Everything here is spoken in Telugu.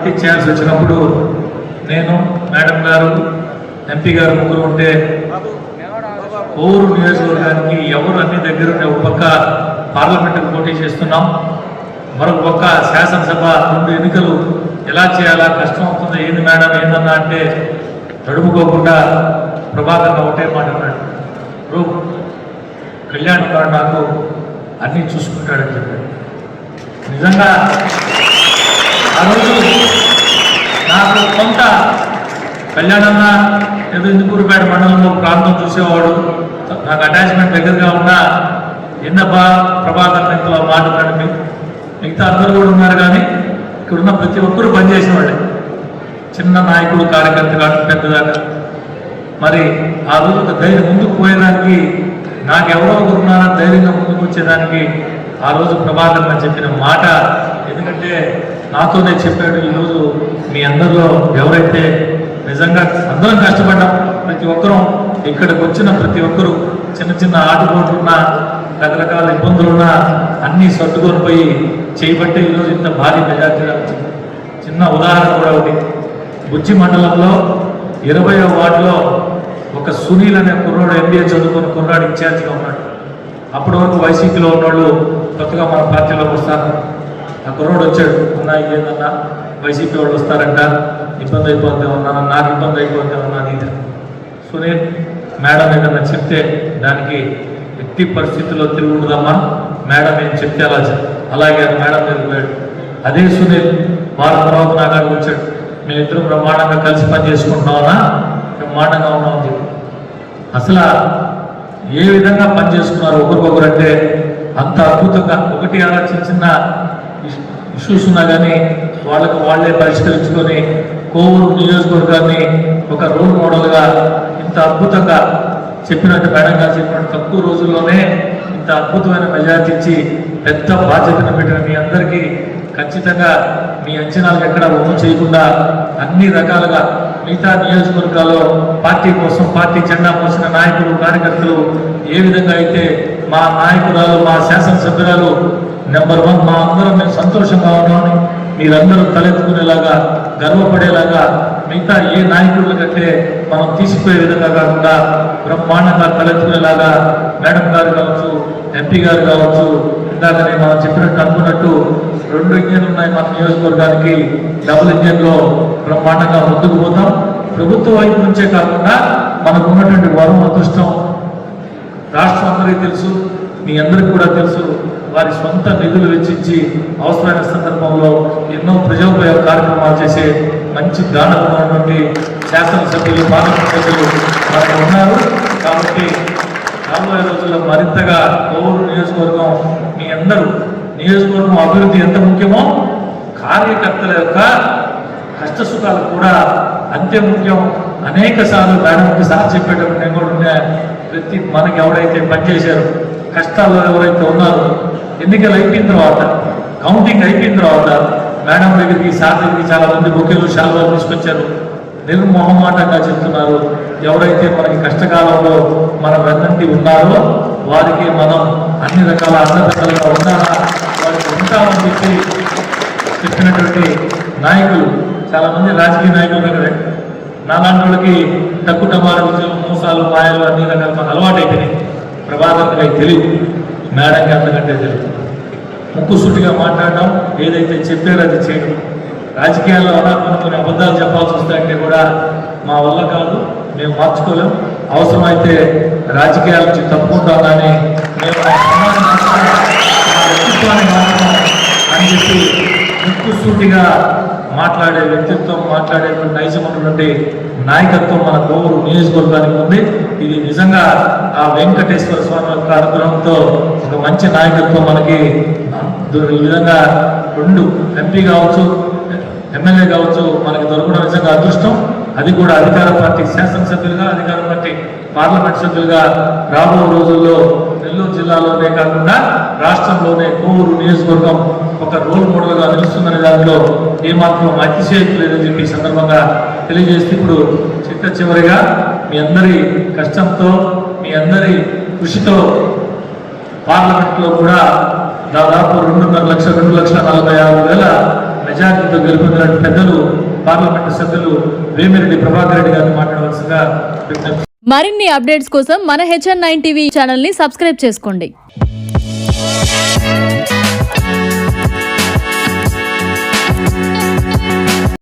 భర్తీ చేయాల్సి వచ్చినప్పుడు నేను మేడం గారు ఎంపీ గారు ముగ్గురు ఉంటే ఊరు నియోజకవర్గానికి ఎవరు అన్ని దగ్గర ఉండే ఒక పక్క పార్లమెంటుకు పోటీ చేస్తున్నాం. మరొక పక్క శాసనసభ రెండు ఎన్నికలు ఎలా చేయాలా కష్టం అవుతుంది ఏంది మేడం ఏందన్నా అంటే తడుముకోకుండా ప్రభాకర్ ఒకటే మాట అన్నాడు. "బ్రో, కళ్యాణ్ గారు నాకు అన్నీ చూసుకుంటాడని చెప్పాడు. నిజంగా ఆ రోజు నాకు కొంత కళ్యాణన్న ఏదో ఇందుకూరుపేట మండలంలో ప్రాంతం చూసేవాడు. నాకు అటాచ్మెంట్ దగ్గరగా ఉన్నా ఎన్నబ్బా ప్రభాకర్ ఇంతలో మాట మీ- మిగతా అందరూ కూడా ఉన్నారు కానీ ఇక్కడ ఉన్న ప్రతి ఒక్కరూ పనిచేసిన వాళ్ళే చిన్న నాయకుడు కార్యకర్త కాదు పెద్దదాకా. మరి ఆ రోజు ధైర్యం ముందుకు పోయేదానికి నాకెవరో ఒకరు ఉన్నారా ధైర్యంగా ముందుకు వచ్చేదానికి ఆ రోజు ప్రభాకర్ అని చెప్పిన మాట. ఎందుకంటే నాతోనే చెప్పాడు ఈరోజు మీ అందరిలో ఎవరైతే నిజంగా అందరం కష్టపడ్డాం ప్రతి ఒక్కరూ ఇక్కడికి వచ్చిన ప్రతి ఒక్కరూ చిన్న చిన్న ఆటుపోట్లున్నా రకరకాల ఇబ్బందులున్నా అన్నీ సర్దుకొని పోయి చేయబట్టే ఈరోజు ఇంత భారీ మెజార్టీగా వచ్చింది. చిన్న ఉదాహరణ కూడా ఒకటి బుజ్జి మండలంలో ఇరవై వార్డులో ఒక సునీల్ అనే కుర్రాడు ఎంబీఏ చదువుకొని కుర్రాడు ఇన్ఛార్జిగా ఉన్నాడు. అప్పటి వరకు వైసీపీలో ఉన్నోళ్ళు కొత్తగా మన పార్టీలోకి వస్తారు. ఆ కుర్రోడు వచ్చాడు. అన్నా ఏందన్నా వైసీపీ వాళ్ళు వస్తారంట. ఇబ్బంది అయిపోతే ఉన్నా నాకు ఇబ్బంది అయిపోతే ఉన్నా అది సునీల్ మేడం ఏదన్నా చెప్తే దానికి ఎట్టి పరిస్థితుల్లో తిరుగుండదమ్మా మేడం ఏం చెప్తే అలా అలాగే మేడం దగ్గరికి అదే సునీల్ వారం తర్వాత నా కాడికి వచ్చాడు. మేమిద్దరం బ్రహ్మాండంగా కలిసి పని చేసుకుంటున్నామన్నా? బ్రహ్మాండంగా ఉన్నామని చెప్పి. అసలు ఏ విధంగా పని చేసుకున్నారు? ఒకరికొకరు అంటే అంత అద్భుతంగా ఒకటి ఆలోచించిన చిన్న ఇష్యూస్ ఉన్నా కానీ వాళ్ళకు వాళ్ళే పరిష్కరించుకొని కోవూరు నియోజకవర్గాన్ని ఒక రోల్ మోడల్గా ఇంత అద్భుతంగా చెప్పినట్టు మేడం గారు చెప్పినట్టు తక్కువ రోజుల్లోనే ఇంత అద్భుతమైన మెజార్టీ ఇచ్చి పెద్ద బాధ్యతను పెట్టిన మీ అందరికీ ఖచ్చితంగా మీ అంచనాలకు ఎక్కడ ఒమ్ము చేయకుండా అన్ని రకాలుగా మిగతా నియోజకవర్గాల్లో పార్టీ కోసం పార్టీ జెండా పోసిన నాయకులు కార్యకర్తలు ఏ విధంగా అయితే మా నాయకురాలు మా శాసనసభ్యురాలు నెంబర్ వన్ మా అందరం మేము సంతోషంగా ఉన్నామని మీరందరూ తలెత్తుకునేలాగా గర్వపడేలాగా మిగతా ఏ నాయకుల కంటే మనం తీసిపోయే విధంగా కాకుండా బ్రహ్మాండంగా తలెత్తుకునేలాగా మేడం గారు కావచ్చు ఎంపీ గారు కావచ్చు ఇందాకనే మనం చెప్పినట్టు అనుకున్నట్టు రెండు ఇంజన్లు ఉన్నాయి మన నియోజకవర్గానికి. డబుల్ ఇంజన్లో బ్రహ్మాండంగా ముందుకు పోతాం. ప్రభుత్వ వైపు నుంచే కాకుండా మనకు ఉన్నటువంటి వరం అదృష్టం రాష్ట్రం అందరికీ తెలుసు మీ అందరికీ కూడా తెలుసు. వారి సొంత నిధులు వెచ్చించి అవసరమైన సందర్భంలో ఎన్నో ప్రజోపయోగ కార్యక్రమాలు చేసే మంచి దానం శాసనసభ్యులు పార్లమెంట్ సభ్యులు వారు ఉన్నారు. కాబట్టి రాబోయే రోజుల్లో మరింతగా కోవూరు నియోజకవర్గం మీ అందరూ నియోజకవర్గం అభివృద్ధి ఎంత ముఖ్యమో కార్యకర్తల యొక్క కష్టసుఖాలు కూడా అంతే ముఖ్యం. అనేక సార్లు మేడం సార్ చెప్పేటప్పుడు నేను కూడా ప్రతి మనకి ఎవరైతే పనిచేశారో కష్టాల్లో ఎవరైతే ఉన్నారో ఎన్నికలు అయిపోయిన తర్వాత కౌంటింగ్ అయిపోయిన తర్వాత మేడం దగ్గరికి సార్ దగ్గరికి చాలా మంది బొకేలు శాలువాలు తీసుకొచ్చారు. నిర్మోహమాటంగా చెప్తున్నారు ఎవరైతే మనకి కష్టకాలంలో మన వెన్నంటి ఉన్నారో వారికి మనం అన్ని రకాల అన్నదక్కలుగా ఉన్నారా వారికి ఉంటామని చెప్పి చెప్పినటువంటి నాయకులు చాలా మంది రాజకీయ నాయకులు దగ్గర నాలాంటి వాళ్ళకి తక్కువ టమాలు మోసాలు మాయలు అన్ని రకాల మనకు అలవాటు అయిపోయినాయి ప్రభాకర్కి అవి తెలియదు మేడంకి అంతకంటే తెలియదు. ముక్కుసూటిగా మాట్లాడడం ఏదైతే చెప్పారో అది చేయడం. రాజకీయాల్లో అలా కొన్ని అబద్ధాలు చెప్పాల్సి వస్తాయంటే కూడా మా వల్ల కాదు మేము మార్చుకోలేం. అవసరమైతే రాజకీయాల నుంచి తప్పుకుంటామని మేము వ్యక్తిత్వాన్ని అని చెప్పి ముక్కుసూటిగా మాట్లాడే వ్యక్తిత్వం మాట్లాడేటువంటి నైజమైనటువంటి నాయకత్వం మన కోవూరు నియోజకవర్గానికి ఉంది. ఇది నిజంగా ఆ వెంకటేశ్వర స్వామి యొక్క అనుగ్రహంతో ఒక మంచి నాయకత్వం మనకి ఈ విధంగా రెండు ఎంపీ కావచ్చు ఎమ్మెల్యే కావచ్చు మనకి దొరకడం నిజంగా అదృష్టం. అది కూడా అధికార పార్టీ శాసనసభ్యులుగా అధికార పార్టీ పార్లమెంట్ సభ్యులుగా రాబోయే రోజుల్లో నెల్లూరు జిల్లాలోనే కాకుండా రాష్ట్రంలోనే కోవూరు నియోజకవర్గం ఒక రోల్ మోడల్గా నిలుస్తుందనే దానిలో ఏమాత్రం అతిశయక్తి లేదని చెప్పి సందర్భంగా తెలియజేస్తూ ఇప్పుడు చిట్ట చివరిగా మీ అందరి కష్టంతో మీ అందరి కృషితో పార్లమెంట్లో కూడా దాదాపు రెండున్నర లక్షల రెండు లక్షల నలభై ఆరు వేల మెజార్టీతో గెలుపొందిన పెద్దలు పార్లమెంటు సభ్యులు వేమిరెడ్డి ప్రభాకర్ రెడ్డి గారిని మాట్లాడవలసిగా మరిన్ని అప్డేట్స్ కోసం మన హెచ్ఎన్ నైన్ టీవీ ఛానల్ని సబ్స్క్రైబ్ చేసుకోండి.